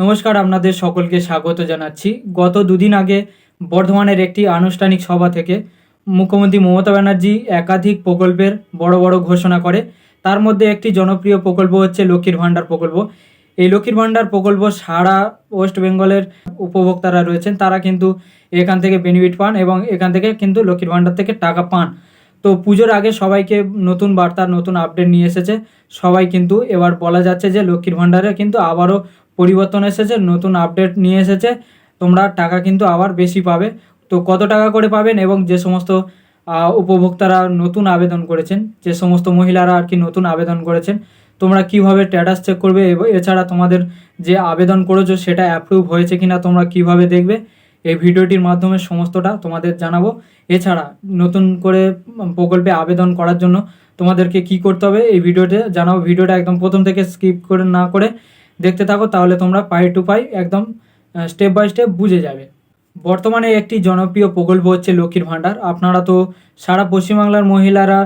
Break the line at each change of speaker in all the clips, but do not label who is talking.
নমস্কার, আপনাদের সকলকে স্বাগত জানাচ্ছি। গত দুদিন আগে বর্ধমানের একটি আনুষ্ঠানিক সভা থেকে মুখ্যমন্ত্রী মমতা ব্যানার্জি একাধিক প্রকল্পের বড় বড় ঘোষণা করে। তার মধ্যে একটি জনপ্রিয় প্রকল্প হচ্ছে লক্ষ্মীর ভাণ্ডার প্রকল্প। এই লক্ষ্মীর ভাণ্ডার প্রকল্প সারা ওয়েস্ট বেঙ্গলের উপভোক্তারা রয়েছেন। তারা কিন্তু এখান থেকে বেনিফিট পান এবং এখান থেকে কিন্তু লক্ষ্মীর ভাণ্ডার থেকে টাকা পান। তো পুজোর আগে সবাইকে নতুন বার্তা, নতুন আপডেট নিয়ে এসেছে। সবাই কিন্তু এবার বলা যাচ্ছে যে লক্ষ্মীর ভাণ্ডারে কিন্তু আবারও পরিবর্তন এসেছে, নতুন আপডেট নিয়ে এসেছে, তোমরা টাকা কিন্তু আবার বেশি পাবে। তো কত টাকা করে পাবেন এবং যে সমস্ত উপভোক্তারা নতুন আবেদন করেছেন, যে সমস্ত মহিলারা আর কি নতুন আবেদন করেছেন, তোমরা কীভাবে স্ট্যাটাস চেক করবে এছাড়া তোমাদের যে আবেদন করেছ সেটা অ্যাপ্রুভ হয়েছে কিনা তোমরা কীভাবে দেখবে, এই ভিডিওটির মাধ্যমে সমস্তটা তোমাদের জানাব। এছাড়া নতুন করে প্রকল্পে আবেদন করার জন্য তোমাদেরকে কি করতে হবে এই ভিডিওতে জানাব। ভিডিওটা একদম প্রথম থেকে স্কিপ করে না করে দেখতে থাকো, তাহলে তোমরা পাই টু পাই একদম স্টেপ বাই স্টেপ বুঝে যাবে। বর্তমানে একটি জনপ্রিয় প্রকল্প হচ্ছে লক্ষ্মীর ভাণ্ডার। আপনারা তো সারা পশ্চিমবাংলার মহিলারা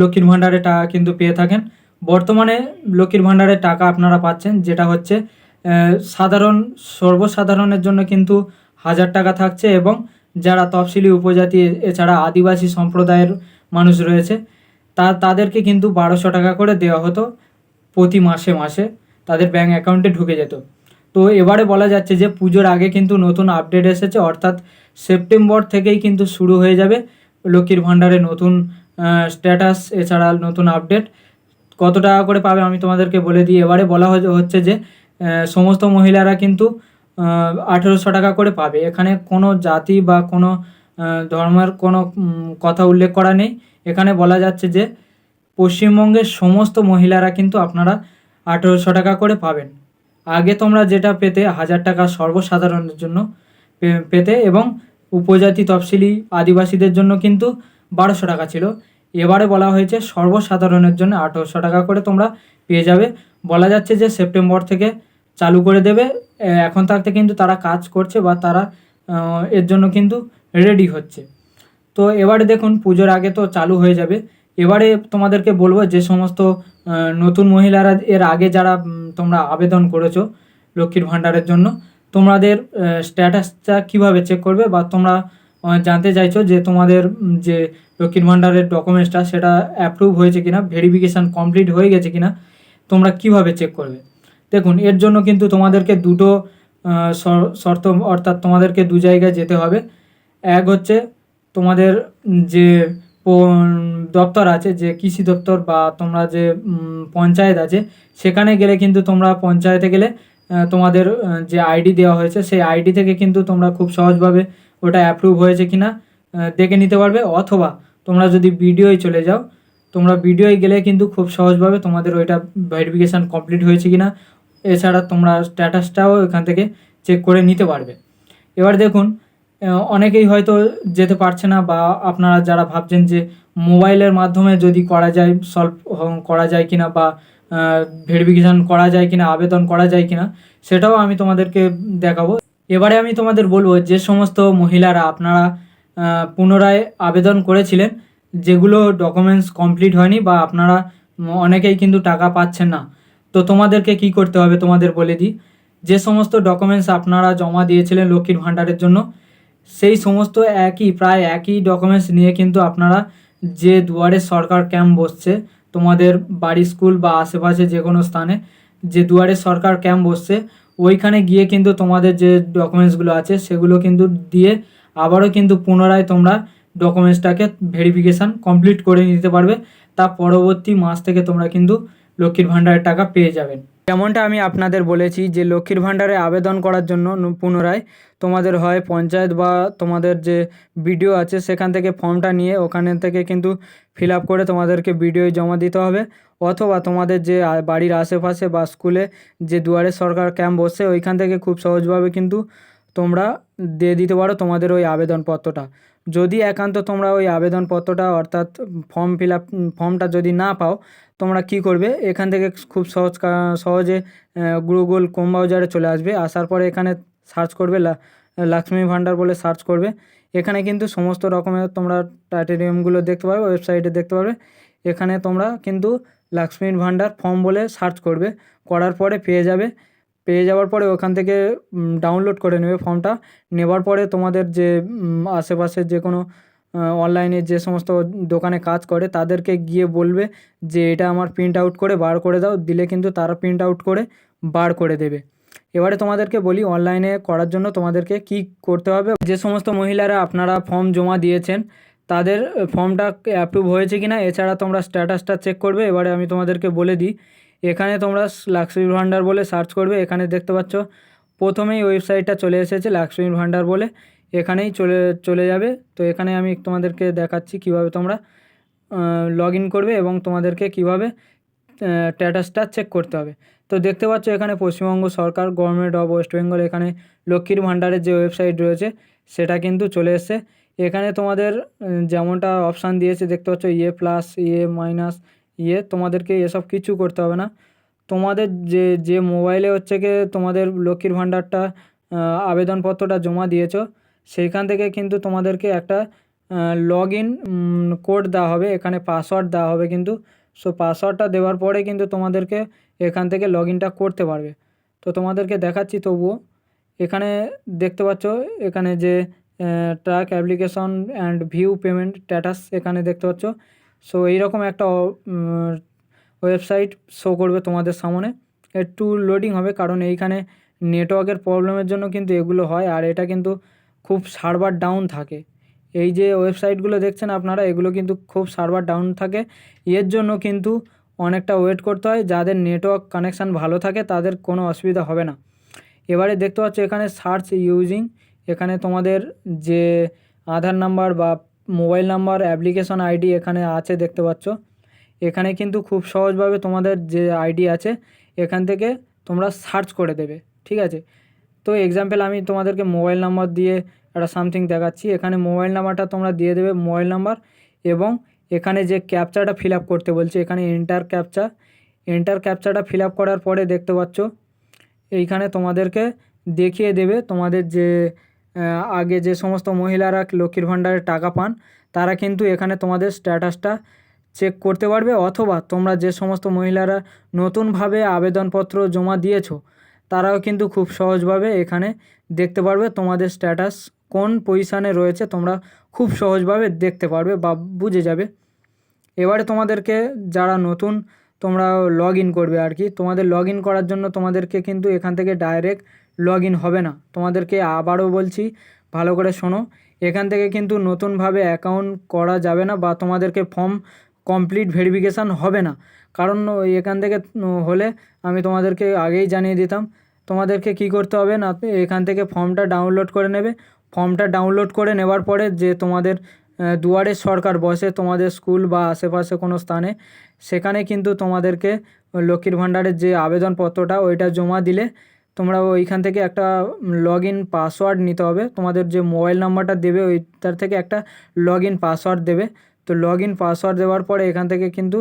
লক্ষ্মীর ভাণ্ডারে টাকা কিন্তু পেয়ে থাকেন। বর্তমানে লক্ষ্মীর ভাণ্ডারের টাকা আপনারা পাচ্ছেন, যেটা হচ্ছে সাধারণ, সর্বসাধারণের জন্য কিন্তু হাজার টাকা থাকছে এবং যারা তফসিলি উপজাতি, এছাড়া আদিবাসী সম্প্রদায়ের মানুষ রয়েছে, তা, তাদেরকে কিন্তু বারোশো টাকা করে দেওয়া হতো প্রতি মাসে মাসে। তাদের ব্যাঙ্ক অ্যাকাউন্টে ঢুকে যেত। তো এবারে বলা যাচ্ছে যে পুজোর আগে কিন্তু নতুন আপডেট এসেছে, অর্থাৎ সেপ্টেম্বর থেকেই কিন্তু শুরু হয়ে যাবে লক্ষ্মীর ভাণ্ডারে নতুন স্ট্যাটাস এছাড়া নতুন আপডেট কত টাকা করে পাবে আমি তোমাদেরকে বলে দিই। এবারে বলা হচ্ছে যে সমস্ত মহিলারা কিন্তু আঠেরোশো টাকা করে পাবে। এখানে কোনো জাতি বা কোনো ধর্মের কোনো কথা উল্লেখ করা নেই। এখানে বলা যাচ্ছে যে পশ্চিমবঙ্গের সমস্ত মহিলারা কিন্তু আপনারা আঠেরোশো টাকা করে পাবেন। আগে তোমরা যেটা পেতে হাজার টাকা সর্বসাধারণের জন্য পেতে এবং উপজাতি তফসিলি আদিবাসীদের জন্য কিন্তু বারোশো টাকা ছিল। এবারে বলা হয়েছে সর্বসাধারণের জন্য আঠেরোশো টাকা করে তোমরা পেয়ে যাবে। বলা যাচ্ছে যে সেপ্টেম্বর থেকে চালু করে দেবে। এখন থাকতে কিন্তু তারা কাজ করছে বা তারা এর জন্য কিন্তু রেডি হচ্ছে। তো এবারে দেখুন, পুজোর আগে তো চালু হয়ে যাবে। এবারে তোমাদেরকে বলব যে সমস্ত নতুন মহিলারা এর আগে যারা তোমরা আবেদন করেছ লক্ষ্মীর ভাণ্ডারের জন্য, তোমাদের স্ট্যাটাসটা কীভাবে চেক করবে বা তোমরা জানতে চাইছো যে তোমাদের যে লক্ষ্মীর ভাণ্ডারের ডকুমেন্টসটা সেটা অ্যাপ্রুভ হয়েছে কিনা ভেরিফিকেশান কমপ্লিট হয়ে গেছে কিনা, তোমরা কীভাবে চেক করবে? দেখুন, এর জন্য কিন্তু তোমাদেরকে দুটো শর্ত, অর্থাৎ তোমাদেরকে দু জায়গায় যেতে হবে। এক হচ্ছে তোমাদের যে দপ্তর আছে, যে কৃষি দপ্তর বা তোমরা যে পঞ্চায়েত আছে, সেখানে গেলে কিন্তু তোমরা পঞ্চায়েতে গেলে তোমাদের যে আইডি দেওয়া হয়েছে, সেই আইডি থেকে কিন্তু তোমরা খুব সহজভাবে ওটা অ্যাপ্রুভ হয়েছে কি না দেখে নিতে পারবে। অথবা তোমরা যদি ভিডিওয় চলে যাও, তোমরা ভিডিওয় গেলে কিন্তু খুব সহজভাবে তোমাদের ওইটা ভেরিফিকেশান কমপ্লিট হয়েছে কিনা, এছাড়া তোমরা স্ট্যাটাসটাও এখান থেকে চেক করে নিতে পারবে। এবার দেখুন অনেকেই হয়তো যেতে পারছে না বা আপনারা যারা ভাবছেন যে মোবাইলের মাধ্যমে যদি করা যায় সলভ করা যায় কিনা বা ভেরিফিকেশান করা যায় কিনা, আবেদন করা যায় কিনা, সেটাও আমি তোমাদেরকে দেখাবো। এবারে আমি তোমাদের বলব যে সমস্ত মহিলারা আপনারা পুনরায় আবেদন করেছিলেন, যেগুলো ডকুমেন্টস কমপ্লিট হয়নি বা আপনারা অনেকেই কিন্তু টাকা পাচ্ছেন না। তো তোমাদেরকে কি করতে হবে তোমাদের বলে দিই। যে সমস্ত ডকুমেন্টস আপনারা জমা দিয়েছিলেন লক্ষ্মীর ভাণ্ডারের জন্য সেই সমস্ত একই, প্রায় একই ডকুমেন্টস নিয়ে কিন্তু আপনারা যে দুয়ারে সরকার ক্যাম্প বসছে, তোমাদের বাড়ি স্কুল বা আশেপাশে যে কোনো স্থানে যে দুয়ারে সরকার ক্যাম্প বসছে, ওইখানে গিয়ে কিন্তু তোমাদের যে ডকুমেন্টসগুলো আছে, সেগুলো কিন্তু দিয়ে আবারও কিন্তু পুনরায় তোমরা ডকুমেন্টসটাকে ভেরিফিকেশান কমপ্লিট করে নিতে পারবে। তা পরবর্তী মাস থেকে তোমরা কিন্তু লক্ষ্মীর ভাণ্ডারের টাকা পেয়ে যাবেন যেমনটা আমি আপনাদের বলেছি যে লক্ষ্মীর ভাণ্ডারে আবেদন করার জন্য পুনরায় তোমাদের হয় পঞ্চায়েত বা তোমাদের যে বিডিও আছে সেখান থেকে ফর্মটা নিয়ে ওখানে থেকে কিন্তু ফিল আপ করে তোমাদেরকে বিডিও জমা দিতে হবে। অথবা তোমাদের যে বাড়ির আশেপাশে বা স্কুলে যে দুয়ারে সরকার ক্যাম্প বসে ওইখান থেকে খুব সহজভাবে কিন্তু তোমরা দিয়ে দিতে পারো তোমাদের ওই আবেদনপত্রটা। যদি একান্ত তোমরা ওই আবেদনপত্রটা অর্থাৎ ফর্ম ফিল আপ ফর্মটা যদি না পাও তোমরা কি করবে? এখান থেকে খুব সহজ সহজে গুগল কোম ব্রাউজারে চলে আসবে। আসার পরে এখানে সার্চ করবে লক্ষ্মী ভাণ্ডার বলে সার্চ করবে। এখানে কিন্তু সমস্ত রকমের তোমরা টাইটেরিয়ামগুলো দেখতে পাবে ওয়েবসাইটে দেখতে পাবে। এখানে তোমরা কিন্তু লক্ষ্মীর ভাণ্ডার ফর্ম বলে সার্চ করবে। করার পরে পেয়ে যাবে। পেয়ে যাওয়ার পরে ওখান থেকে ডাউনলোড করে নেবে ফর্মটা নেবার পরে তোমাদের যে আশেপাশের যে কোনো অনলাইনে যে সমস্ত দোকানে কাজ করে, তাদেরকে গিয়ে বলবে যে, এটা আমার প্রিন্ট আউট করে বার করে দাও, দিলে কিন্তু তারা প্রিন্ট আউট করে বার করে দেবে। এবারে তোমাদেরকে বলি অনলাইনে করার জন্য তোমাদেরকে কি করতে হবে? যে সমস্ত মহিলারা আপনারা ফর্ম জমা দিয়েছেন, তাদের ফর্মটা অ্যাপ্রুভ হয়েছে কি না এছাড়া তোমরা স্ট্যাটাসটা চেক করবে। এবারে আমি তোমাদেরকে বলে দিই, এখানে তোমরা লাক্সমি ভান্ডার বলে সার্চ করবে। এখানে দেখতে পাচ্ছ, প্রথমেই ওয়েবসাইটটা চলে এসেছে লাক্সমি ভান্ডার বলে। এখানেই চলে চলে যাবে। তো এখানে আমি তোমাদেরকে দেখাচ্ছি কীভাবে তোমরা লগ করবে এবং তোমাদেরকে কীভাবে স্ট্যাটাসটা চেক করতে হবে। তো দেখতে পাচ্ছ এখানে পশ্চিমবঙ্গ সরকার গভর্নমেন্ট অফ ওয়েস্ট বেঙ্গল এখানে লক্ষ্মীর ভাণ্ডারের যে ওয়েবসাইট রয়েছে, সেটা কিন্তু চলে এসছে। এখানে তোমাদের যেমনটা অপশান দিয়েছে, দেখতে পাচ্ছ ইয়ে প্লাস ইয়ে মাইনাস ইয়ে তোমাদেরকে এসব কিছু করতে হবে না। তোমাদের যে যে মোবাইলে হচ্ছে গিয়ে তোমাদের লক্ষ্মীর ভাণ্ডারটা আবেদনপত্রটা জমা দিয়েছ সেইখান থেকে কিন্তু তোমাদেরকে একটা লগ ইন কোড দেওয়া হবে, এখানে পাসওয়ার্ড দেওয়া হবে কিন্তু। সো পাসওয়ার্ডটা দেওয়ার পরে কিন্তু তোমাদেরকে এখান থেকে লগ ইনটা করতে পারবে। তো তোমাদেরকে দেখাচ্ছি তবুও। এখানে দেখতে পাচ্ছ, এখানে যে track application and view payment status এখানে দেখতে পাচ্ছ। সো এইরকম একটা ওয়েবসাইট শো করবে তোমাদের সামনে। একটু লোডিং হবে কারণ এইখানে নেটওয়ার্কের প্রবলেমের জন্য কিন্তু এগুলো হয়। আর এটা কিন্তু খুব সার্ভার ডাউন থাকে। এই যে ওয়েবসাইটগুলো দেখছেন আপনারা, এগুলো কিন্তু খুব সার্ভার ডাউন থাকে। এর জন্য কিন্তু অনেকটা ওয়েট করতে হয়, যাদের নেটওয়ার্ক কানেকশান ভালো থাকে, তাদের কোনো অসুবিধা হবে না। এবারে দেখতে পাচ্ছ, এখানে সার্চ ইউজিং এখানে তোমাদের যে আধার নাম্বার বা মোবাইল নাম্বার অ্যাপ্লিকেশন আইডি এখানে আছে দেখতে পাচ্ছ। এখানে কিন্তু খুব সহজভাবে তোমাদের যে আইডি আছে, এখান থেকে তোমরা সার্চ করে দেবে, ঠিক আছে? তো এক্সাম্পল আমি তোমাদেরকে মোবাইল নাম্বার দিয়ে একটা সামথিং দেখাচ্ছি। এখানে মোবাইল নাম্বারটা তোমরা দিয়ে দেবে মোবাইল নাম্বার এবং এখানে যে ক্যাপচাটা ফিল করতে বলছে, এখানে এন্টার ক্যাপচা এন্টার ক্যাপচাটা ফিল করার পরে দেখতে পাচ্ছ, এইখানে তোমাদেরকে দেখিয়ে দেবে তোমাদের যে আগে যে সমস্ত মহিলারা লক্ষ্মীর ভাণ্ডারে টাকা পান, তারা কিন্তু এখানে তোমাদের স্ট্যাটাসটা চেক করতে পারবে অথবা তোমরা যে সমস্ত মহিলারা নতুনভাবে আবেদনপত্র জমা দিয়েছ তারাও কিন্তু খুব সহজভাবে এখানে দেখতে পারবে তোমাদের স্ট্যাটাস কোন পজিশানে রয়েছে, তোমরা খুব সহজভাবে দেখতে পারবে বা বুঝে যাবে। এবারে তোমাদেরকে যারা নতুন, তোমরা লগ ইন করবে আর কি। তোমাদের লগ ইন করার জন্য তোমাদেরকে কিন্তু এখান থেকে ডাইরেক্ট লগ ইন হবে না। তোমাদেরকে আবারও বলছি, ভালো করে শোনো, এখান থেকে কিন্তু নতুনভাবে অ্যাকাউন্ট করা যাবে না বা তোমাদেরকে ফর্ম কমপ্লিট ভেরিফিকেশান হবে না। কারণ এখান থেকে হলে আমি তোমাদেরকে আগেই জানিয়ে দিতাম। তোমাদেরকে কি করতে হবে না এখান থেকে ফর্মটা ডাউনলোড করে নেবে। ফর্মটা ডাউনলোড করে নেবার পরে যে তোমাদের দুয়ারে সরকার বসে তোমাদের স্কুল বা আশেপাশে কোনো স্থানে, সেখানে কিন্তু তোমাদেরকে লক্ষ্মীর ভাণ্ডারের যে আবেদনপত্রটা, ওইটা জমা দিলে তোমরা ওইখান থেকে একটা লগ ইন পাসওয়ার্ড নিতে হবে। তোমাদের যে মোবাইল নাম্বারটা দেবে, ওইটার থেকে একটা লগ ইন পাসওয়ার্ড দেবে। তো লগ ইন পাসওয়ার্ড দেওয়ার পরে এখান থেকে কিন্তু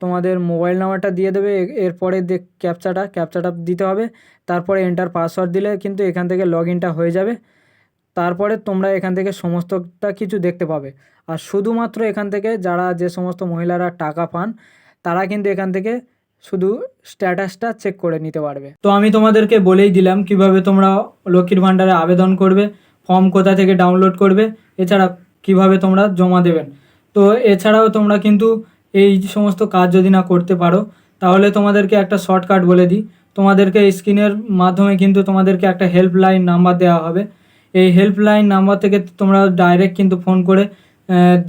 তোমাদের মোবাইল নাম্বারটা দিয়ে দেবে, এরপরে ক্যাপচাটা ক্যাপচাটা দিতে হবে, তারপরে এন্টার পাসওয়ার্ড দিলে কিন্তু এখান থেকে লগ ইনটা হয়ে যাবে। তারপরে তোমরা এখান থেকে সমস্তটা কিছু দেখতে পাবে। আর শুধুমাত্র এখান থেকে যারা যে সমস্ত মহিলারা টাকা পান, তারা কিন্তু এখান থেকে শুধু স্ট্যাটাসটা চেক করে নিতে পারবে। তো আমি তোমাদেরকে বলেই দিলাম কীভাবে তোমরা লক্ষ্মীর ভাণ্ডারে আবেদন করবে ফর্ম কোথা থেকে ডাউনলোড করবে, এছাড়া কীভাবে তোমরা জমা দেবেন। তো এছাড়াও তোমরা কিন্তু এই সমস্ত কাজ যদি না করতে পারো, তাহলে তোমাদেরকে একটা শর্টকাট বলে দিই। তোমাদেরকে স্ক্রিনের মাধ্যমে কিন্তু তোমাদেরকে একটা হেল্পলাইন নাম্বার দেওয়া হবে। এই হেল্পলাইন নাম্বার থেকে তোমরা ডাইরেক্ট কিন্তু ফোন করে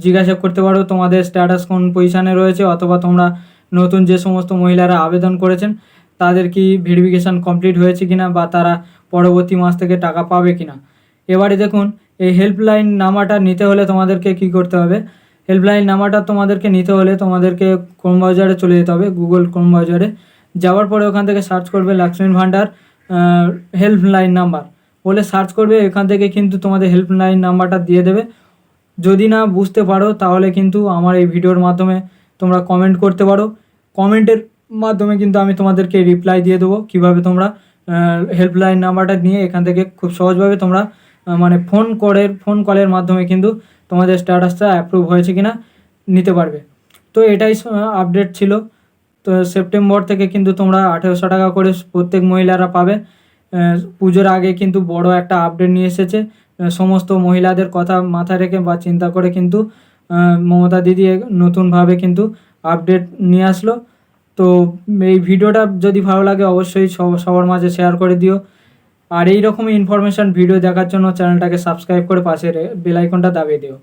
জিজ্ঞাসা করতে পারো তোমাদের স্ট্যাটাস কোন পজিশানে রয়েছে, অথবা তোমরা নতুন যে সমস্ত মহিলারা আবেদন করেছেন, তাদের কি ভেরিফিকেশান কমপ্লিট হয়েছে কিনা, বা তারা পরবর্তী মাস থেকে টাকা পাবে কিনা। এবারে দেখুন, এই হেল্পলাইন নাম্বারটা নিতে হলে তোমাদেরকে কি করতে হবে? হেল্পলাইন নাম্বারটা তোমাদেরকে নিতে হলে তোমাদেরকে ক্রোম বাজারে চলে যেতে হবে গুগল ক্রোম বাজারে যাওয়ার পরে ওখান থেকে সার্চ করবে লক্ষ্মী ভাণ্ডার হেল্পলাইন নাম্বার বলে সার্চ করবে, এখান থেকে কিন্তু তোমাদের হেল্পলাইন নাম্বারটা দিয়ে দেবে। যদি না বুঝতে পারো, তাহলে কিন্তু আমার এই ভিডিওর মাধ্যমে তোমরা কমেন্ট করতে পারো। কমেন্টের মাধ্যমে কিন্তু আমি তোমাদেরকে রিপ্লাই দিয়ে দেবো। কীভাবে তোমরা হেল্পলাইন নাম্বারটা নিয়ে এখান থেকে খুব সহজভাবে তোমরা মানে ফোন করে ফোন কলের মাধ্যমে কিন্তু তোমাদের স্ট্যাটাসটা অ্যাপ্রুভ হয়েছে কিনা নিতে পারবে। তো এটাই আপডেট ছিল। তো সেপ্টেম্বর থেকে কিন্তু তোমরা আঠেরোশো টাকা করে প্রত্যেক মহিলারা পাবে। পুজোর আগে কিন্তু বড় একটা আপডেট নিয়ে এসেছে। সমস্ত মহিলাদের কথা মাথায় রেখে বা চিন্তা করে কিন্তু মমতা দিদি নতুনভাবে কিন্তু আপডেট নিয়ে আসলো। তো এই ভিডিওটা যদি ভালো লাগে অবশ্যই সব- সবার মাঝে শেয়ার করে দিও। আর এই রকম ইনফরমেশন ভিডিও দেখার জন্য চ্যানেলটাকে সাবস্ক্রাইব করে পাশে বেল আইকনটা দাবিয়ে দিও।